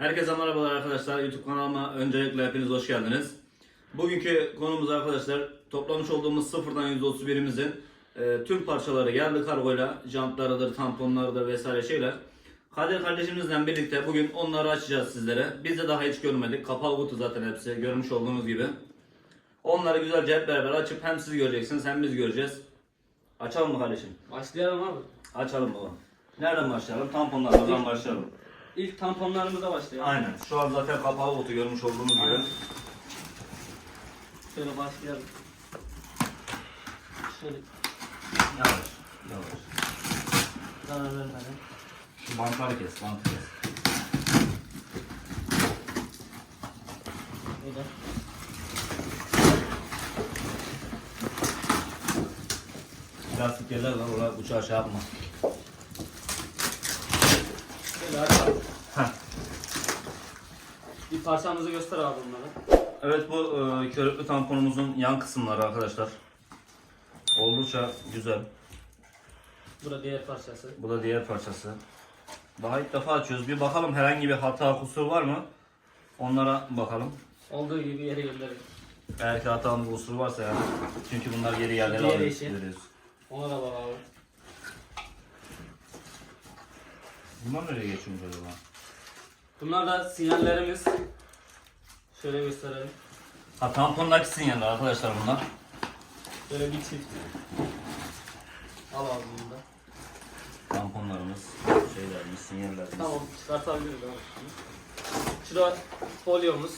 Herkese merhabalar arkadaşlar. YouTube kanalıma öncelikle hepiniz hoş geldiniz. Bugünkü konumuz arkadaşlar toplamış olduğumuz sıfırdan %31'imizin e, tüm parçaları geldi kargoyla. Jantlarıdır, tamponlarıdır vesaire şeyler. Kadir kardeşimizle birlikte bugün onları açacağız sizlere. Biz de daha hiç görmedik. Kapalı kutu zaten hepsi görmüş olduğunuz gibi. Onları güzelce hep beraber açıp hem siz göreceksiniz hem biz göreceğiz. Açalım mı kardeşim? Başlayalım abi. Açalım baba. Nereden başlayalım? Tamponlardan başlayalım. İlk tamponlarımıza başlayalım. Aynen. Şu an zaten kapalı kutu görmüş olduğunuz gibi. Aynen. Şöyle başlayalım. Şöyle Yavaş. Yavaş. zarar vermeden. Şu bantları kes, bantı kes. Böyle. Lastik yerler var, oraya uçağı şey yapma. Şöyle açalım. Heh. Bir parçamızı göster abi bunları. Evet bu e, körüklü tamponumuzun yan kısımları arkadaşlar. Oldukça güzel. Bu da diğer parçası. Bu da diğer parçası. Daha ilk defa açıyoruz. Bir bakalım herhangi bir hata kusur var mı? Onlara bakalım. Olduğu gibi yere gönderelim. Eğer ki hatanın bir kusuru varsa yani. Çünkü bunlar geri yerlere Diğer alıyoruz. işi. veriyoruz. Ona da bak abi. Bunlar nereye geçiyor acaba? Bunlar da sinyallerimiz. Şöyle gösterelim. Ha tampondaki sinyaller arkadaşlar bunlar. Böyle bir çift. Al bunu da. Tamponlarımız, şeylerimiz, sinyallerimiz. Tamam çıkartabiliriz abi. Şurada folyomuz.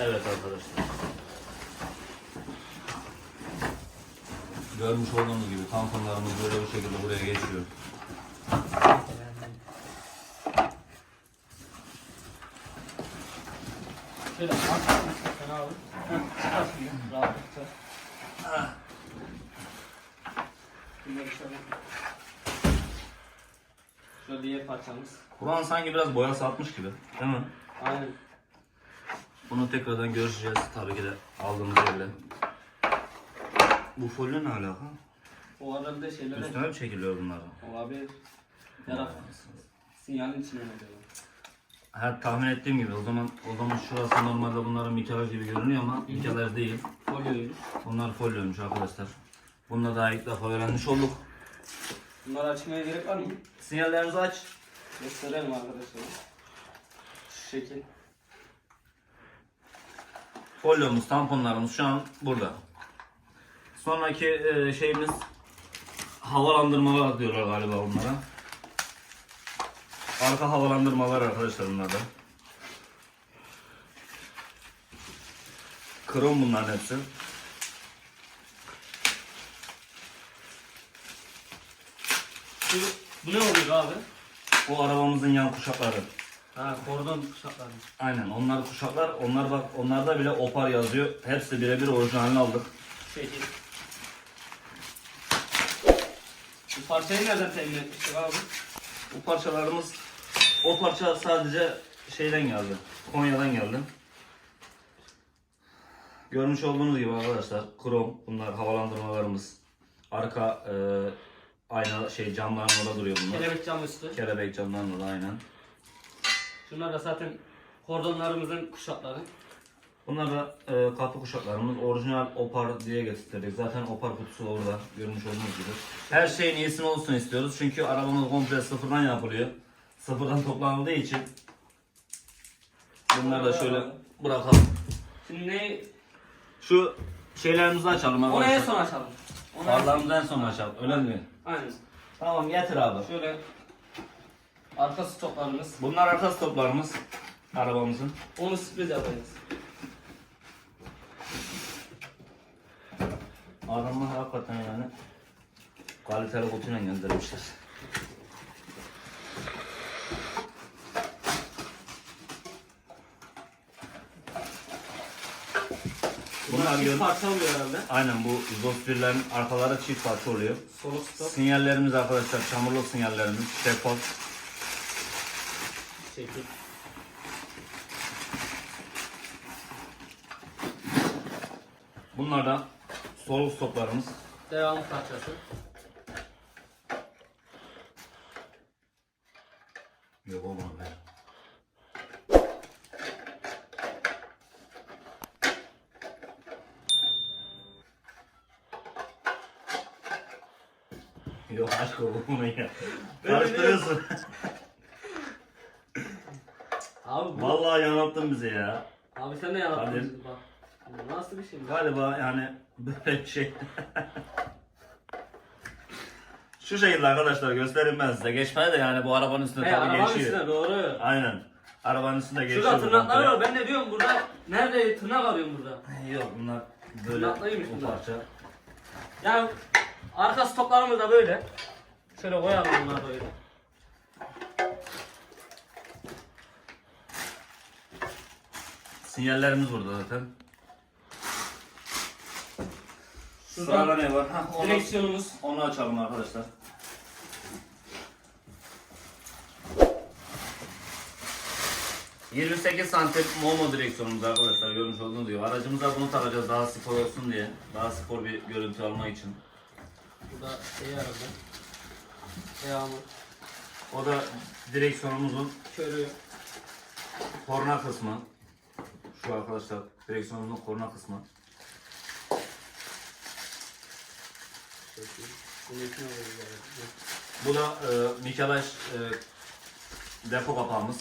Evet arkadaşlar. Görmüş olduğunuz gibi tamponlarımız böyle bu şekilde buraya geçiyor. Şöyle şöyle. Diğer parçamız. Buranın sanki biraz boyası atmış gibi. Değil mi? Aynen. Bunu tekrardan görüşeceğiz tabii ki de aldığımız yerle. Bu folyo ne alaka? O de şeylere Üstüne mi çekiliyor bunlar? olabilir. Yaraf. Sinyalin içine ne diyor? Ha, tahmin ettiğim gibi o zaman o zaman şurası normalde bunların mikelaj gibi görünüyor ama mikelaj değil. Folyoymuş. Bunlar folyoymuş arkadaşlar. Bunu da daha ilk defa öğrenmiş olduk. Bunları açmaya gerek var mı? Sinyallerinizi aç. Gösterelim arkadaşlar. Şu şekil. Folyomuz, tamponlarımız şu an burada. Sonraki e, şeyimiz havalandırmalar diyorlar galiba bunlara. Arka havalandırmalar arkadaşlar bunlar da. Krom bunların hepsi. Bu ne oluyor abi? Bu arabamızın yan kuşakları. Ha kordon kuşakları. Aynen onlar kuşaklar. Onlar bak onlarda bile Opar yazıyor. Hepsi birebir orijinalini aldık. Şekil. Bu parçayı nereden temin etmiştik abi? Bu parçalarımız o parça sadece şeyden geldi. Konya'dan geldi. Görmüş olduğunuz gibi arkadaşlar krom bunlar havalandırmalarımız. Arka e, ayna şey camların orada duruyor bunlar. Kelebek cam üstü. Kelebek camların orada aynen. Şunlar da zaten kordonlarımızın kuşakları. Bunlar da e, kapı kuşaklarımız. Orijinal Opar diye getirdik. Zaten Opar kutusu orada görmüş olduğunuz gibi. Her şeyin iyisini olsun istiyoruz. Çünkü arabamız komple sıfırdan yapılıyor. Sıfırdan toplanıldığı için. Bunları da şöyle bırakalım. Şimdi ne? Şu şeylerimizi açalım Onu en arkadaşlar. son açalım. Onu en son- Farlarımızı en son açalım. Öyle mi? Aynen. Tamam getir abi. Şöyle arka stoplarımız. Bunlar arka stoplarımız. Arabamızın. Onu sürpriz yapacağız. Adamlar hakikaten yani kaliteli kutuyla göndermişler. Bunlar çift parça oluyor herhalde. Aynen bu 131'lerin arkaları çift parça oluyor. Soluk stop. Sinyallerimiz arkadaşlar çamurlu sinyallerimiz. Şeffaf. Çekil. Bunlarda soluk stoplarımız. Devamı parçası. Yok olmadı. Yok aşk olsun bunu ya. Karıştırıyorsun. Abi bu. Vallahi yanılttın bizi ya. Abi sen ne yarattın Hadi. bizi bak. Bu nasıl bir şey? bu? Galiba yani böyle şey. Şu şekilde arkadaşlar göstereyim ben size. Geçmeye de yani bu arabanın üstünde He tabii arabanın geçiyor. üstüne doğru. Aynen. Arabanın üstünde geçiyor. Şurada tırnaklar komple. var. Ben de diyorum burada. Nerede tırnak arıyorum burada? Yok bunlar böyle Tırnaklıymış bu bunlar. parça. Yani arka stoplarımız da böyle. Şöyle koyalım bunları böyle. Sinyallerimiz burada zaten. Şurada Sırada ne var? Ha, onu, direksiyonumuz. onu açalım arkadaşlar. ...28 santim Momo direksiyonumuz arkadaşlar görmüş olduğunuz gibi. Aracımıza bunu takacağız daha spor olsun diye. Daha spor bir görüntü almak için. Burada şey aradı. Devamı. O da direksiyonumuzun Körü. korna kısmı. Şu arkadaşlar direksiyonumuzun korna kısmı. Şekil. Bunun içine koyuyoruz yani. Bu da e, Mikelaş e, depo kapağımız.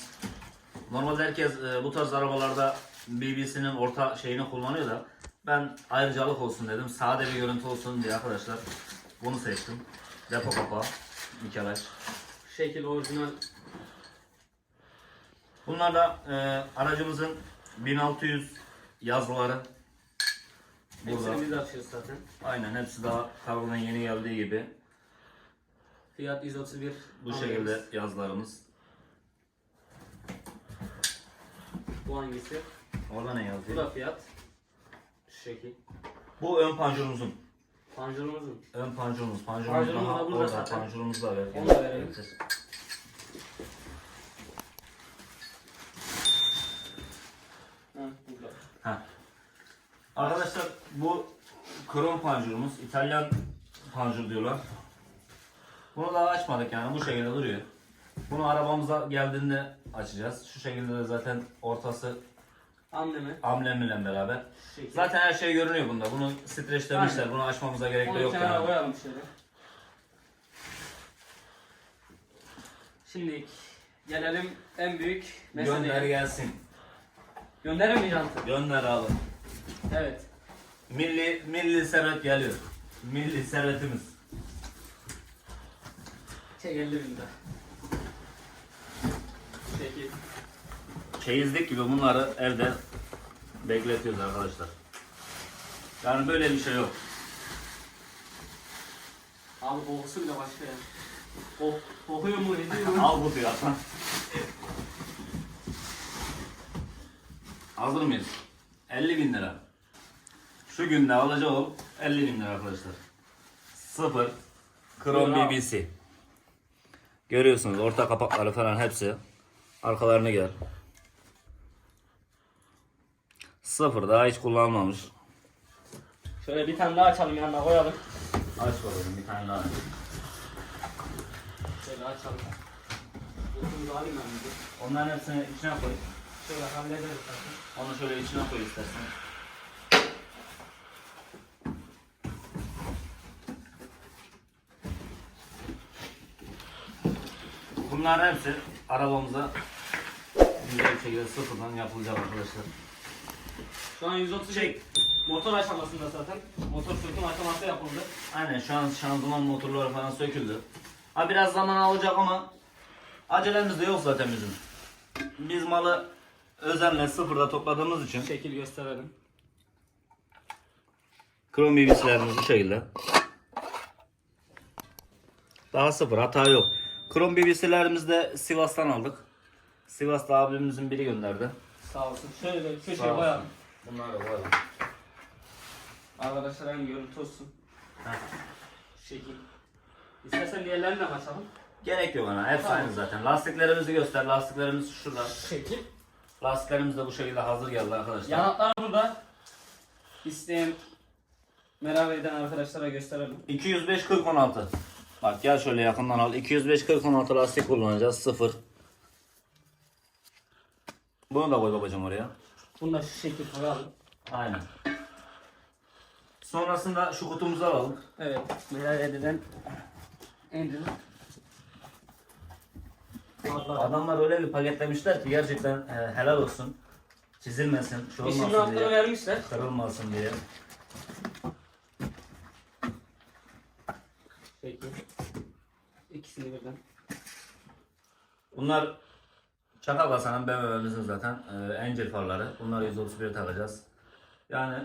Normalde herkes e, bu tarz arabalarda BBC'nin orta şeyini kullanıyor da ben ayrıcalık olsun dedim. Sade bir görüntü olsun diye arkadaşlar bunu seçtim. Depo kapağı Mikelaş. Şekil orijinal. Bunlar da e, aracımızın 1600 yazıları. Burada. Hepsini biz açıyoruz zaten. Aynen hepsi daha kargodan yeni geldiği gibi. Fiyat 131. Bu alıyoruz. şekilde yazılarımız. Bu hangisi? Orada ne Bu yazıyor? da fiyat. Şu şekil. Bu ön panjurumuzun. Panjurumuzun. Ön panjurumuz. Panjurumuz Panjurumuz daha da burada orada. zaten. Panjurumuz da ver. Onu da verelim. Ha, burada. Heh. Arkadaşlar bu krom panjurumuz. İtalyan panjur diyorlar. Bunu daha açmadık yani bu şekilde duruyor. Bunu arabamıza geldiğinde açacağız. Şu şekilde de zaten ortası Anneme. amblemle beraber. Şekil. Zaten her şey görünüyor bunda. Bunu streçlemişler. Aynen. Bunu açmamıza gerek de Onu yok kenara yani. koyalım şöyle. Şimdi gelelim en büyük meseleye. Gönder gelsin. Gönderir mi jantı? Gönder abi. Evet. Milli milli servet geliyor. Milli servetimiz. Çek 50 binde. Şekil. Çeyizlik gibi bunları evde bekletiyoruz arkadaşlar. Yani böyle bir şey yok. Abi kokusu bile başka ya. Kok, kokuyor mu ediyor mu? Al bu fiyatı. Hazır mıyız? 50 bin lira. Şu günde alacağım 50 bin lira arkadaşlar. Sıfır. Krom Bravo. BBC. Görüyorsunuz orta kapakları falan hepsi. Arkalarını gel. Sıfır daha hiç kullanmamış. Şöyle bir tane daha açalım yanına koyalım. Aç bakalım bir tane daha. Şöyle açalım. Bunu alayım ben bir. Onların hepsini içine koy. Şöyle hallederiz. Onu şöyle içine koy istersen. Bunların hepsi arabamıza güzel bir şekilde sıfırdan yapılacak arkadaşlar. Şu an 130 Çek. motor aşamasında zaten. Motor söküm aşaması yapıldı. Aynen şu an şanzıman motorları falan söküldü. Ha biraz zaman alacak ama acelemiz de yok zaten bizim. Biz malı özenle sıfırda topladığımız için Şekil gösterelim. Krom BBC'lerimiz bu şekilde. Daha sıfır hata yok. Krom BBC'lerimizi de Sivas'tan aldık. Sivas'ta abimizin biri gönderdi. Sağ olsun. Şöyle köşeye koyalım. Bunları koyalım. Arkadaşlar hem görüntü olsun. Şu şekil. İstersen diğerlerini de açalım. Gerek yok ana. Hepsi Tamam. aynı zaten. Lastiklerimizi göster. Lastiklerimiz şurada. Şu şekil. Lastiklerimiz de bu şekilde hazır geldi arkadaşlar. Yanaklar burada. İsteyen merak eden arkadaşlara gösterelim. 205 40 16. Bak gel şöyle yakından al. 205 40 16 lastik kullanacağız. Sıfır. Bunu da koy babacım oraya. Bunu da şu şekil koyalım. Aynen. Sonrasında şu kutumuzu alalım. Evet. Merak edilen. Allah. Adamlar öyle bir paketlemişler ki gerçekten e, helal olsun. Çizilmesin, İşin olmasın diye, vermişler. kırılmasın diye. Bunlar Çakal Hasan'ın BMW'mizin zaten e, Angel farları. Bunları 131 takacağız. Yani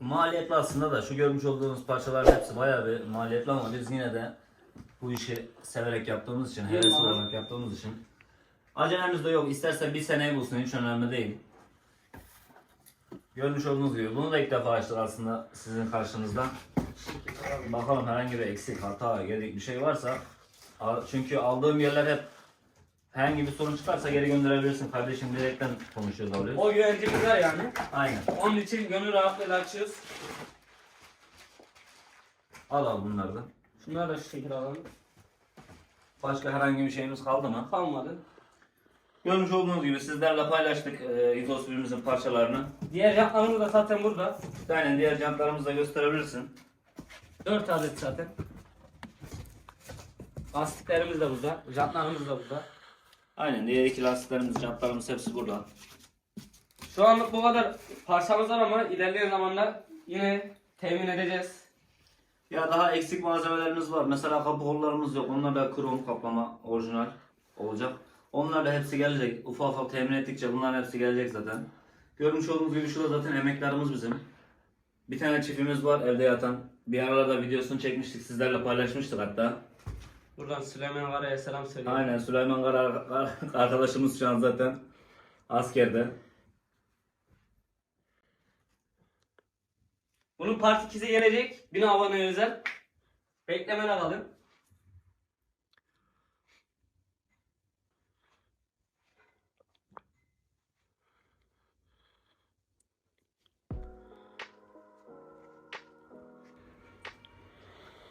maliyetli aslında da şu görmüş olduğunuz parçaların hepsi bayağı bir maliyetli ama biz yine de bu işi severek yaptığımız için, hevesli olarak yaptığımız için acelemiz de yok. İsterse bir seneyi bulsun hiç önemli değil. Görmüş olduğunuz gibi bunu da ilk defa açtık aslında sizin karşınızda. Bakalım herhangi bir eksik, hata, gedik bir şey varsa çünkü aldığım yerler hep herhangi bir sorun çıkarsa geri gönderebilirsin kardeşim direkten konuşuyoruz alıyoruz. O güvencimiz var yani. Aynen. Onun için gönül rahatlığıyla açıyoruz. Al al bunları da. Şunları da şu şekilde alalım. Başka herhangi bir şeyimiz kaldı mı? Kalmadı. Görmüş olduğunuz gibi sizlerle paylaştık e, İzos birimizin parçalarını. Diğer yaplarımız da zaten burada. Aynen diğer jantlarımızı da gösterebilirsin. 4 adet zaten. Lastiklerimiz de burada. Jantlarımız da burada. Aynen diğer iki lastiklerimiz, jantlarımız hepsi burada. Şu anlık bu kadar parçamız var ama ilerleyen zamanda yine temin edeceğiz. Ya daha eksik malzemelerimiz var. Mesela kapı kollarımız yok. Onlar da krom kaplama orijinal olacak. Onlar da hepsi gelecek. Ufak ufak temin ettikçe bunların hepsi gelecek zaten. Görmüş olduğunuz gibi şurada zaten emeklerimiz bizim. Bir tane çiftimiz var evde yatan. Bir aralarda videosunu çekmiştik. Sizlerle paylaşmıştık hatta. Buradan Süleyman Kara'ya selam söylüyorum. Aynen Süleyman Kara arkadaşımız şu an zaten askerde. Bunun part 2'si gelecek. 1000 abone özel. Beklemede kalın.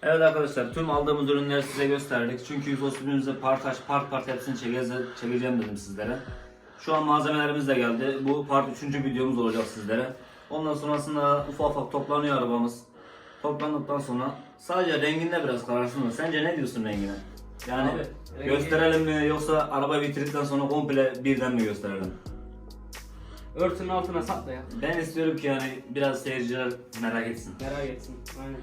Evet arkadaşlar tüm aldığımız ürünleri size gösterdik. Çünkü 131'imize part aç, part part hepsini çekeceğiz, çekeceğim dedim sizlere. Şu an malzemelerimiz de geldi. Bu part 3. videomuz olacak sizlere. Ondan sonrasında ufak ufak toplanıyor arabamız. Toplandıktan sonra sadece renginde biraz kararsın. Sence ne diyorsun rengine? Yani Abi, rengi- gösterelim mi yoksa araba bitirdikten sonra komple birden mi gösterelim? Örtünün altına sakla ya. Ben istiyorum ki yani biraz seyirciler merak etsin. Merak etsin. Aynen.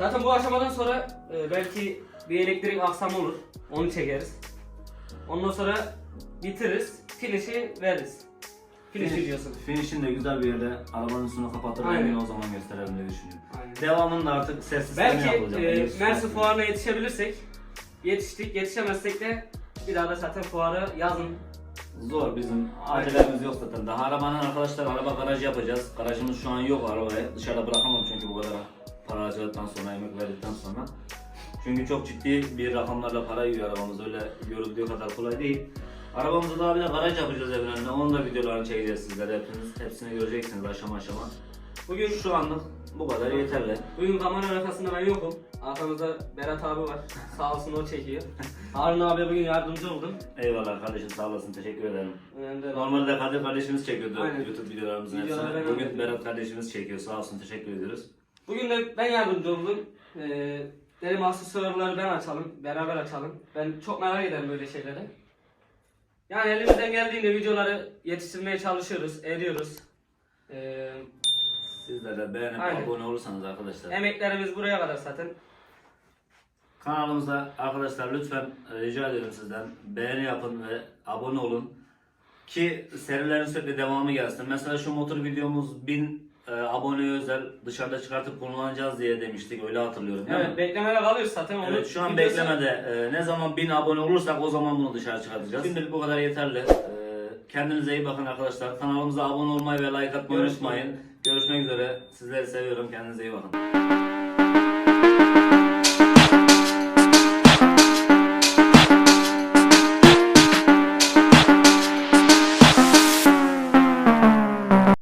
Zaten bu aşamadan sonra e, belki bir elektrik aksamı olur. Onu çekeriz. Ondan sonra bitiririz. Finish'i veririz. Finish diyorsun. Finish'in de güzel bir yerde arabanın üstünü kapatır Aynen. o zaman gösterelim diye düşünüyorum. Aynen. Devamında artık ses sistemi Belki yapılacak. e, Mersin fuarına yetişebilirsek yetiştik. Yetişemezsek de bir daha da zaten fuarı yazın. Zor bizim acelemiz yok zaten. Daha arabanın arkadaşlar araba garajı yapacağız. Garajımız şu an yok arabaya. Dışarıda bırakamam çünkü bu kadar harcadıktan sonra, emek verdikten sonra. Çünkü çok ciddi bir rakamlarla para yiyor arabamız. Öyle görüldüğü kadar kolay değil. Arabamızı daha bir de garaj yapacağız evin önüne. Onun da videolarını çekeceğiz sizlere. Hepiniz, hepsini göreceksiniz aşama aşama. Bugün şu anlık bu kadar yeterli. Bugün kamera arkasında ben yokum. Arkamızda Berat abi var. Sağ olsun o çekiyor. Harun abi bugün yardımcı oldum. Eyvallah kardeşim sağ olasın teşekkür ederim. Önemli değil. Normalde Kadir kardeşimiz çekiyordu Aynen. YouTube videolarımızın Videoları hepsini. ben Bugün. Berat kardeşimiz çekiyor sağ olsun teşekkür ediyoruz. Bugün de ben yardımcı oldum. Ee, dedim aksesuarları ben açalım, beraber açalım. Ben çok merak ederim böyle şeyleri. Yani elimizden geldiğinde videoları yetiştirmeye çalışıyoruz, ediyoruz. Ee, Sizler de beğenip Aynen. abone olursanız arkadaşlar. emeklerimiz buraya kadar zaten. Kanalımıza arkadaşlar lütfen e, rica ediyorum sizden beğeni yapın ve abone olun. Ki serilerin sürekli devamı gelsin. Mesela şu motor videomuz 1000 e, aboneye özel dışarıda çıkartıp kullanacağız diye demiştik. Öyle hatırlıyorum. değil Evet, mi? beklemede kalıyoruz zaten. Onu Evet şu an videosu- beklemede. E, ne zaman 1000 abone olursak o zaman bunu dışarı çıkartacağız. Şimdilik bu kadar yeterli. E, Kendinize iyi bakın arkadaşlar. Kanalımıza abone olmayı ve like atmayı Görüşmek unutmayın. Görüşmek üzere. Sizleri seviyorum. Kendinize iyi bakın.